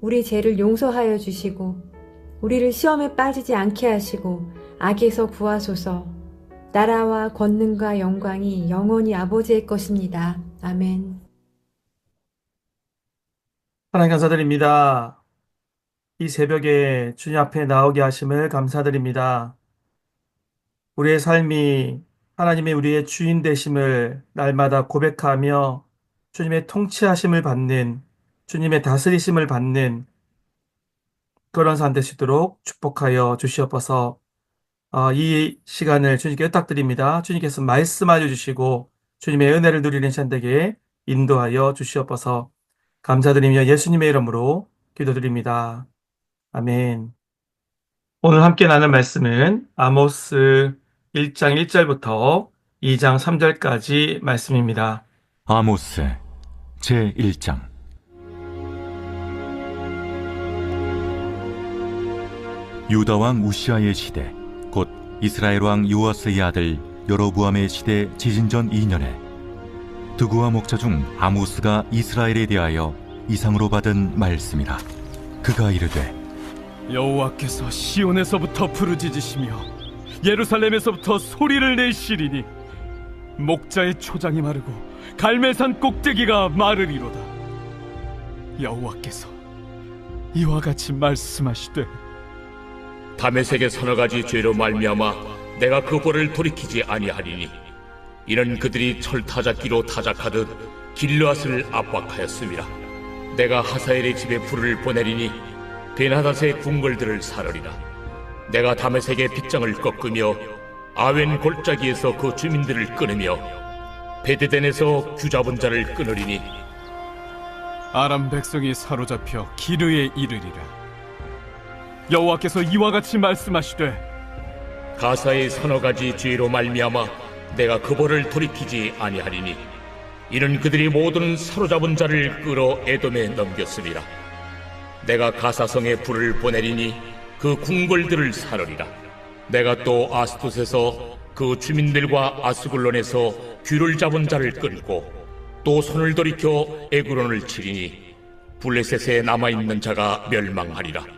우리 죄를 용서하여 주시고, 우리를 시험에 빠지지 않게 하시고, 악에서 구하소서. 나라와 권능과 영광이 영원히 아버지의 것입니다. 아멘. 하나님 감사드립니다. 이 새벽에 주님 앞에 나오게 하심을 감사드립니다. 우리의 삶이 하나님의 우리의 주인 되심을 날마다 고백하며 주님의 통치하심을 받는 주님의 다스리심을 받는 그런 삶 되시도록 축복하여 주시옵소서. 어, 이 시간을 주님께 의탁드립니다. 주님께서 말씀하여 주시고 주님의 은혜를 누리는 시간 되게 인도하여 주시옵소서. 감사드리며 예수님의 이름으로 기도드립니다. 아멘. 오늘 함께 나눌 말씀은 아모스 1장 1절부터 2장 3절까지 말씀입니다. 아모스 제 1장 유다 왕 우시아의 시대 곧 이스라엘 왕 요아스의 아들 여로보암의 시대 지진전 2년에 두구와 목자 중 아모스가 이스라엘에 대하여 이상으로 받은 말씀이라. 그가 이르되 여호와께서 시온에서부터 부르짖으시며 예루살렘에서부터 소리를 내시리니 목자의 초장이 마르고 갈멜산 꼭대기가 마르리로다. 여호와께서 이와 같이 말씀하시되 다메섹의 서너 가지 죄로 말미암아 내가 그 벌을 돌이키지 아니하리니 이는 그들이 철타작기로 타작하듯 길르앗을 압박하였습니다. 내가 하사엘의 집에 불을 보내리니 베나닷의 궁궐들을 사르리라. 내가 다메섹의 빗장을 꺾으며 아웬 골짜기에서 그 주민들을 끊으며 베데덴에서 규잡은 자를 끊으리니 아람 백성이 사로잡혀 기르에 이르리라 여호와께서 이와 같이 말씀하시되 가사의 서너 가지 죄로 말미암아 내가 그 벌을 돌이키지 아니하리니 이는 그들이 모든 사로잡은 자를 끌어 에돔에 넘겼습니다. 내가 가사성에 불을 보내리니 그 궁궐들을 사르리라. 내가 또 아스토스에서 그 주민들과 아스글론에서 귀를 잡은 자를 끌고 또 손을 돌이켜 에그론을 치리니 블레셋에 남아 있는 자가 멸망하리라.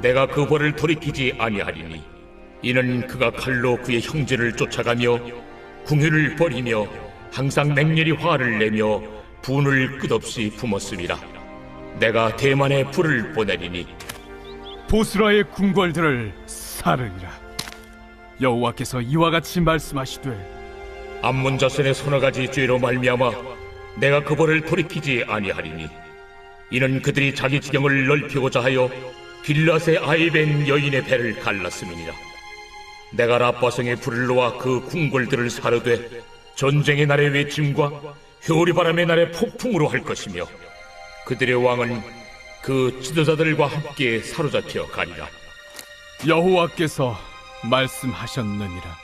내가 그 벌을 돌이키지 아니하리니 이는 그가 칼로 그의 형제를 쫓아가며 궁유를 버리며 항상 맹렬히 화를 내며 분을 끝없이 품었습니다. 내가 대만에 불을 보내리니 보스라의 궁궐들을 사르리라 여호와께서 이와 같이 말씀하시되 암몬 자손의 서너 가지 죄로 말미암아 내가 그 벌을 돌이키지 아니하리니 이는 그들이 자기 지경을 넓히고자 하여 빌라의 아이벤 여인의 배를 갈랐음이니라. 내가 라빠성의 불을 놓아 그 궁궐들을 사르되 전쟁의 날의 외침과 효리바람의 날의 폭풍으로 할 것이며 그들의 왕은 그 지도자들과 함께 사로잡혀 가리라. 여호와께서 말씀하셨느니라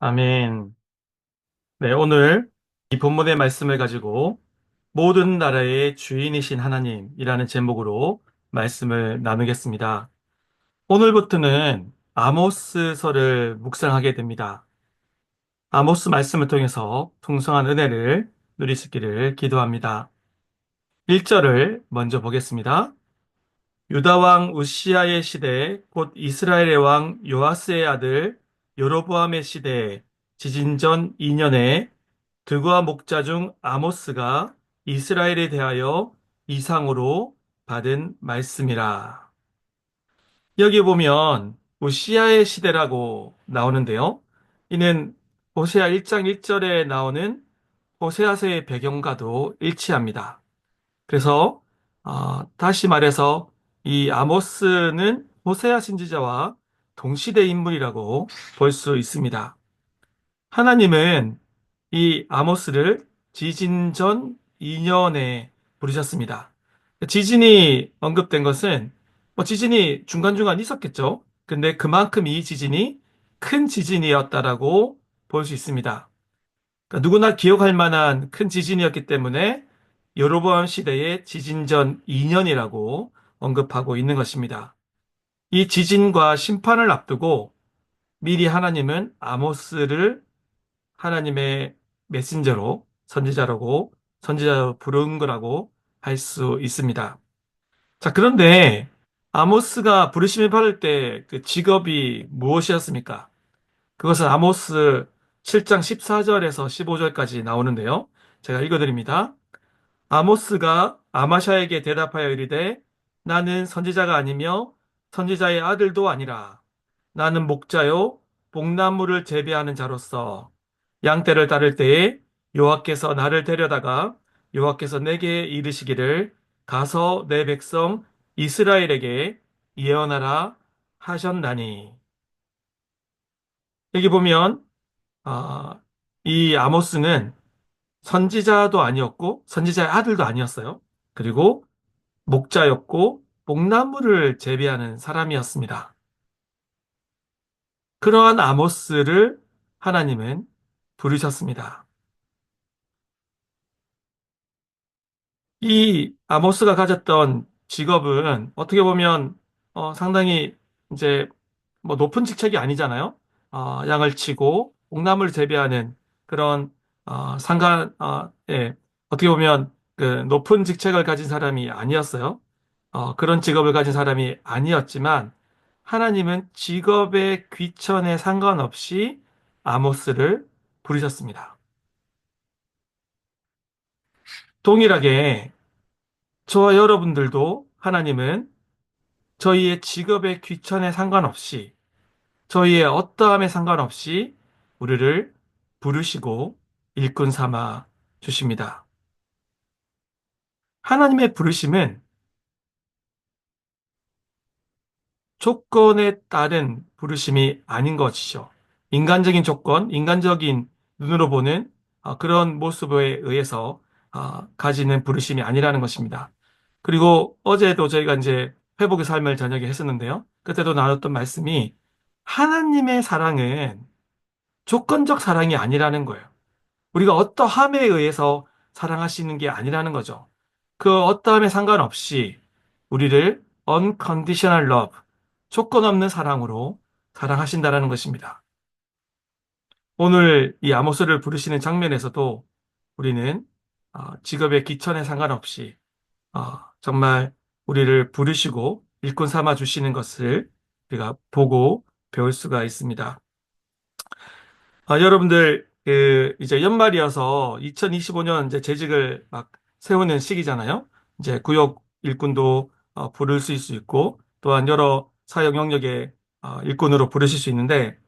아멘. 네, 오늘 이 본문의 말씀을 가지고 모든 나라의 주인이신 하나님이라는 제목으로 말씀을 나누겠습니다. 오늘부터는 아모스서를 묵상하게 됩니다. 아모스 말씀을 통해서 풍성한 은혜를 누리시기를 기도합니다. 1절을 먼저 보겠습니다. 유다 왕 우시아의 시대 곧 이스라엘의 왕 요아스의 아들 여로보암의 시대에 지진 전 2년에 드구와 목자 중 아모스가 이스라엘에 대하여 이상으로 받은 말씀이라. 여기 보면 우시아의 시대라고 나오는데요. 이는 호세아 1장 1절에 나오는 호세아서의 배경과도 일치합니다. 그래서 어, 다시 말해서 이 아모스는 호세아 선지자와 동시대 인물이라고 볼 수 있습니다. 하나님은 이 아모스를 지진 전 2년에 부르셨습니다. 지진이 언급된 것은 뭐 지진이 중간중간 있었겠죠. 근데 그만큼 이 지진이 큰 지진이었다라고 볼 수 있습니다. 그러니까 누구나 기억할 만한 큰 지진이었기 때문에 여로보암 시대의 지진 전 2년이라고 언급하고 있는 것입니다. 이 지진과 심판을 앞두고 미리 하나님은 아모스를 하나님의 메신저로 선지자라고 선지자로 부른 거라고 할 수 있습니다. 자, 그런데 아모스가 부르심을 받을 때 그 직업이 무엇이었습니까? 그것은 아모스 7장 14절에서 15절까지 나오는데요. 제가 읽어드립니다. 아모스가 아마샤에게 대답하여 이르되 나는 선지자가 아니며 선지자의 아들도 아니라 나는 목자요 복나무를 재배하는 자로서 양떼를 따를 때에 여호와께서 나를 데려다가 여호와께서 내게 이르시기를 가서 내 백성 이스라엘에게 예언하라 하셨나니 여기 보면 아, 이 아모스는 선지자도 아니었고 선지자의 아들도 아니었어요. 그리고 목자였고 복나무를 재배하는 사람이었습니다. 그러한 아모스를 하나님은 부르셨습니다. 이 아모스가 가졌던 직업은 어떻게 보면 어, 상당히 이제 뭐 높은 직책이 아니잖아요. 어, 양을 치고 옥나무를 재배하는 그런 어, 상관 어, 예, 어떻게 보면 그 높은 직책을 가진 사람이 아니었어요. 어, 그런 직업을 가진 사람이 아니었지만 하나님은 직업의 귀천에 상관없이 아모스를 부르셨습니다. 동일하게 저와 여러분들도 하나님은 저희의 직업의 귀천에 상관없이 저희의 어떠함에 상관없이 우리를 부르시고 일꾼 삼아 주십니다. 하나님의 부르심은 조건에 따른 부르심이 아닌 것이죠. 인간적인 조건, 인간적인 눈으로 보는 어, 그런 모습에 의해서 어, 가지는 부르심이 아니라는 것입니다. 그리고 어제도 저희가 이제 회복의 삶을 저녁에 했었는데요. 그때도 나눴던 말씀이 하나님의 사랑은 조건적 사랑이 아니라는 거예요. 우리가 어떠함에 의해서 사랑하시는 게 아니라는 거죠. 그 어떠함에 상관없이 우리를 unconditional love, 조건 없는 사랑으로 사랑하신다라는 것입니다. 오늘 이 아모스를 부르시는 장면에서도 우리는 어, 직업의 기천에 상관없이 어, 정말 우리를 부르시고 일꾼 삼아 주시는 것을 우리가 보고 배울 수가 있습니다. 아, 여러분들 그 이제 연말이어서 2025년 이제 재직을 막 세우는 시기잖아요. 이제 구역 일꾼도 어, 부를 수 있고 또한 여러 사역 영역의 어, 일꾼으로 부르실 수 있는데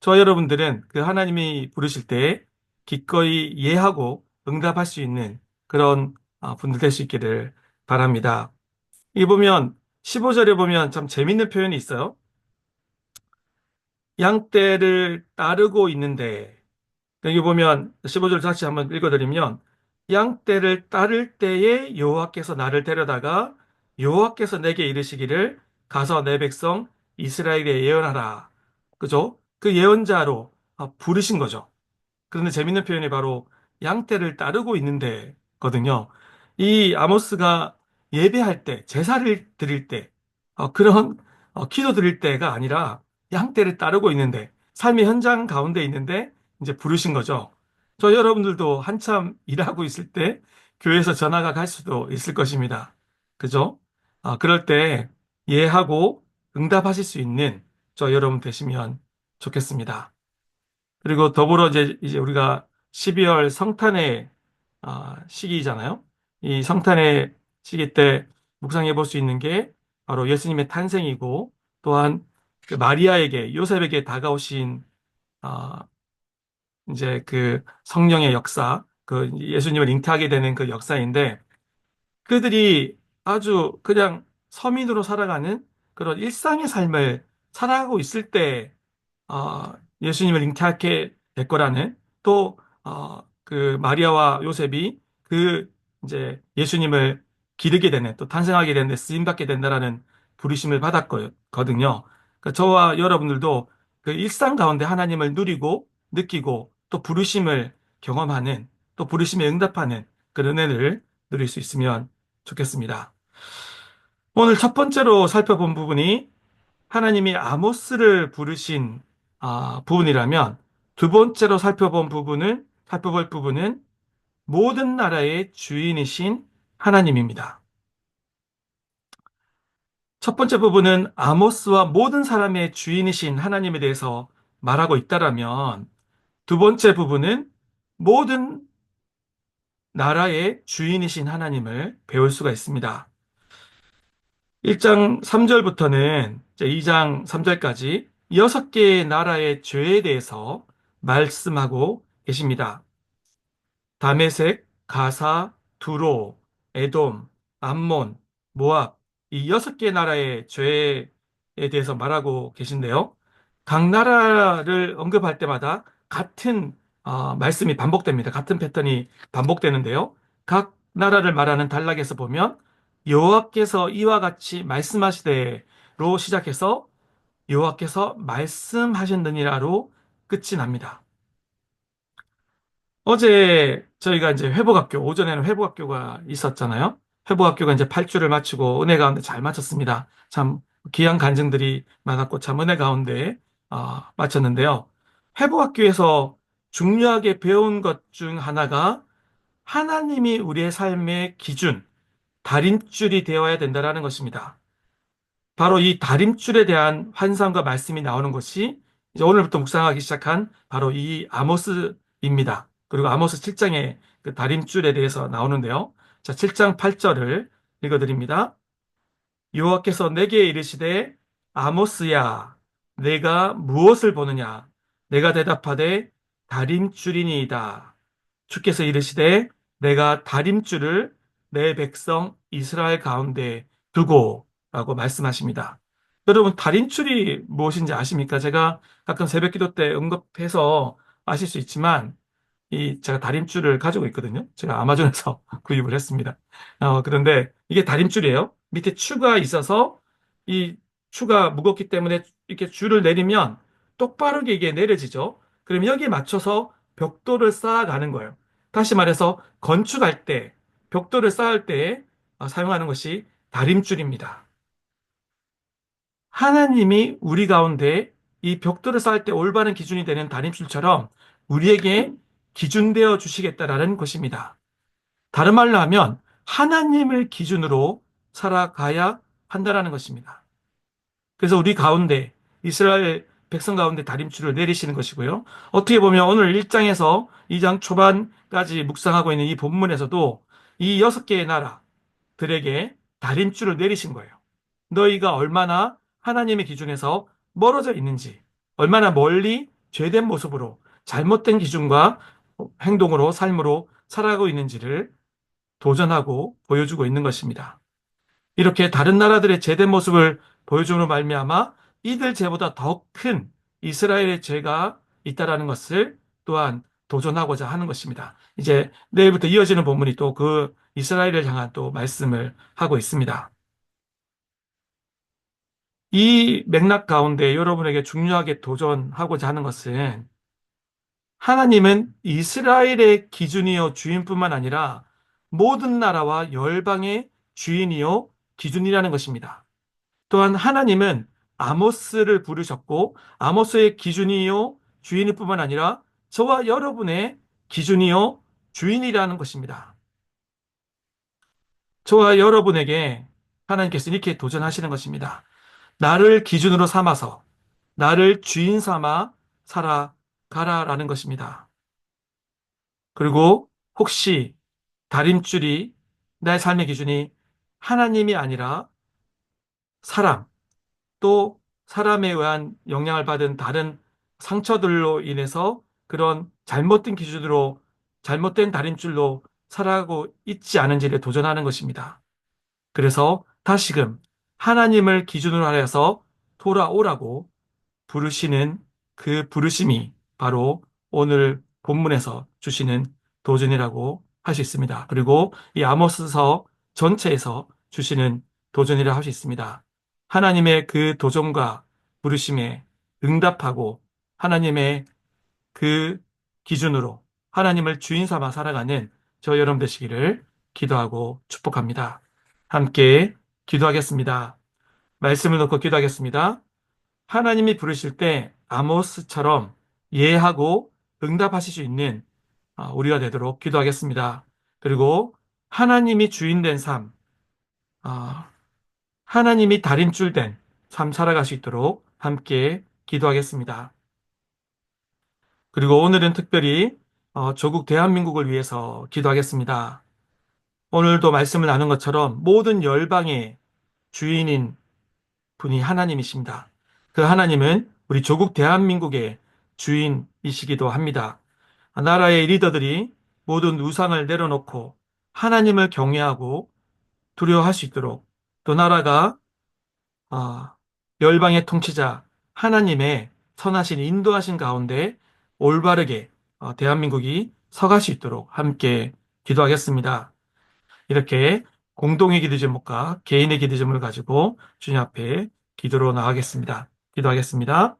저 여러분들은 그 하나님이 부르실 때 기꺼이 예하고 응답할 수 있는 그런 어, 분들 될 수 있기를 바랍니다. 이 보면 15절에 보면 참 재밌는 표현이 있어요. 양떼를 따르고 있는데 여기 보면 15절 다시 한번 읽어드리면 양떼를 따를 때에 여호와께서 나를 데려다가 여호와께서 내게 이르시기를 가서 내 백성 이스라엘에 예언하라. 그죠? 그 예언자로 아, 부르신 거죠. 그런데 재밌는 표현이 바로 양떼를 따르고 있는데 거든요. 이 아모스가 예배할 때, 제사를 드릴 때, 어, 그런 어, 기도 드릴 때가 아니라 양떼를 따르고 있는데, 삶의 현장 가운데 있는데 이제 부르신 거죠. 저 여러분들도 한참 일하고 있을 때 교회에서 전화가 갈 수도 있을 것입니다. 그죠? 아, 그럴 때 예하고 응답하실 수 있는 저 여러분 되시면 좋겠습니다. 그리고 더불어 이제, 이제 우리가 12월 성탄의 아, 시기잖아요. 이 성탄의 시기 때 묵상해 볼 수 있는 게 바로 예수님의 탄생이고 또한 그 마리아에게 요셉에게 다가오신 아, 이제 그 성령의 역사, 그 예수님을 잉태하게 되는 그 역사인데 그들이 아주 그냥 서민으로 살아가는 그런 일상의 삶을 살아가고 있을 때 어, 예수님을 잉태하게 될 거라는 또 어, 그 마리아와 요셉이 그 이제 예수님을 기르게 되는 또 탄생하게 되는데 쓰임 받게 된다라는 부르심을 받았거든요. 그러니까 저와 여러분들도 그 일상 가운데 하나님을 누리고 느끼고 또 부르심을 경험하는 또 부르심에 응답하는 그런 은혜를 누릴 수 있으면 좋겠습니다. 오늘 첫 번째로 살펴본 부분이 하나님이 아모스를 부르신 아, 부분이라면 두 번째로 살펴본 부분은 살펴볼 부분은 모든 나라의 주인이신 하나님입니다. 첫 번째 부분은 아모스와 모든 사람의 주인이신 하나님에 대해서 말하고 있다라면 두 번째 부분은 모든 나라의 주인이신 하나님을 배울 수가 있습니다. 1장 3절부터는 2장 3절까지 여섯 개의 나라의 죄에 대해서 말씀하고 계십니다. 다메섹, 가사, 두로, 에돔, 암몬, 모압 이 여섯 개 나라의 죄에 대해서 말하고 계신데요. 각 나라를 언급할 때마다 같은 어, 말씀이 반복됩니다. 같은 패턴이 반복되는데요. 각 나라를 말하는 단락에서 보면 여호와께서 이와 같이 말씀하시되로 시작해서 여호와께서 말씀하셨느니라로 끝이 납니다. 어제 저희가 이제 회복학교, 오전에는 회복학교가 있었잖아요. 회복학교가 이제 8주를 마치고 은혜 가운데 잘 마쳤습니다. 참 귀한 간증들이 많았고 참 은혜 가운데 어, 마쳤는데요. 회복학교에서 중요하게 배운 것 중 하나가 하나님이 우리의 삶의 기준, 다림줄이 되어야 된다라는 것입니다. 바로 이 다림줄에 대한 환상과 말씀이 나오는 것이 오늘부터 묵상하기 시작한 바로 이 아모스입니다. 그리고 아모스 7장의 그 다림줄에 대해서 나오는데요. 자, 7장 8절을 읽어드립니다. 여호와께서 내게 이르시되 아모스야 내가 무엇을 보느냐 내가 대답하되 다림줄이니이다. 주께서 이르시되 내가 다림줄을 내 백성 이스라엘 가운데 두고 라고 말씀하십니다. 여러분 다림줄이 무엇인지 아십니까? 제가 가끔 새벽 기도 때 언급해서 아실 수 있지만 이 제가 다림줄을 가지고 있거든요. 제가 아마존에서 구입을 했습니다. 어, 그런데 이게 다림줄이에요. 밑에 추가 있어서 이 추가 무겁기 때문에 이렇게 줄을 내리면 똑바르게 이게 내려지죠. 그럼 여기에 맞춰서 벽돌을 쌓아가는 거예요. 다시 말해서 건축할 때, 벽돌을 쌓을 때 어, 사용하는 것이 다림줄입니다. 하나님이 우리 가운데 이 벽돌을 쌓을 때 올바른 기준이 되는 다림줄처럼 우리에게 기준되어 주시겠다라는 것입니다. 다른 말로 하면 하나님을 기준으로 살아가야 한다라는 것입니다. 그래서 우리 가운데 이스라엘 백성 가운데 다림줄을 내리시는 것이고요. 어떻게 보면 오늘 1장에서 2장 초반까지 묵상하고 있는 이 본문에서도 이 여섯 개의 나라들에게 다림줄을 내리신 거예요. 너희가 얼마나 하나님의 기준에서 멀어져 있는지, 얼마나 멀리 죄된 모습으로 잘못된 기준과 행동으로 삶으로 살아가고 있는지를 도전하고 보여주고 있는 것입니다. 이렇게 다른 나라들의 제된 모습을 보여줌으로 말미암아 이들 죄보다 더 큰 이스라엘의 죄가 있다라는 것을 또한 도전하고자 하는 것입니다. 이제 내일부터 이어지는 본문이 또 그 이스라엘을 향한 또 말씀을 하고 있습니다. 이 맥락 가운데 여러분에게 중요하게 도전하고자 하는 것은 하나님은 이스라엘의 기준이요 주인뿐만 아니라 모든 나라와 열방의 주인이요 기준이라는 것입니다. 또한 하나님은 아모스를 부르셨고 아모스의 기준이요 주인일 뿐만 아니라 저와 여러분의 기준이요 주인이라는 것입니다. 저와 여러분에게 하나님께서 이렇게 도전하시는 것입니다. 나를 기준으로 삼아서 나를 주인 삼아 살아가라라는 것입니다. 그리고 혹시 다림줄이 나의 삶의 기준이 하나님이 아니라 사람, 또 사람에 의한 영향을 받은 다른 상처들로 인해서 그런 잘못된 기준으로 잘못된 다림줄로 살아가고 있지 않은지를 도전하는 것입니다. 그래서 다시금 하나님을 기준으로 하여서 돌아오라고 부르시는 그 부르심이 바로 오늘 본문에서 주시는 도전이라고 할 수 있습니다. 그리고 이 아모스서 전체에서 주시는 도전이라 할 수 있습니다. 하나님의 그 도전과 부르심에 응답하고 하나님의 그 기준으로 하나님을 주인 삼아 살아가는 저 여러분 되시기를 기도하고 축복합니다. 함께 기도하겠습니다. 말씀을 놓고 기도하겠습니다. 하나님이 부르실 때 아모스처럼 예하고 응답하실 수 있는 아, 우리가 되도록 기도하겠습니다. 그리고 하나님이 주인된 삶, 아, 하나님이 다림줄된 삶 살아갈 수 있도록 함께 기도하겠습니다. 그리고 오늘은 특별히 어, 조국 대한민국을 위해서 기도하겠습니다. 오늘도 말씀을 나눈 것처럼 모든 열방의 주인인 분이 하나님이십니다. 그 하나님은 우리 조국 대한민국의 주인이시기도 합니다. 나라의 리더들이 모든 우상을 내려놓고 하나님을 경외하고 두려워할 수 있도록 또 나라가 아, 열방의 통치자 하나님의 선하신 인도하신 가운데 올바르게 어, 대한민국이 서갈 수 있도록 함께 기도하겠습니다. 이렇게 공동의 기도 제목과 개인의 기도 제목을 가지고 주님 앞에 기도로 나가겠습니다. 기도하겠습니다.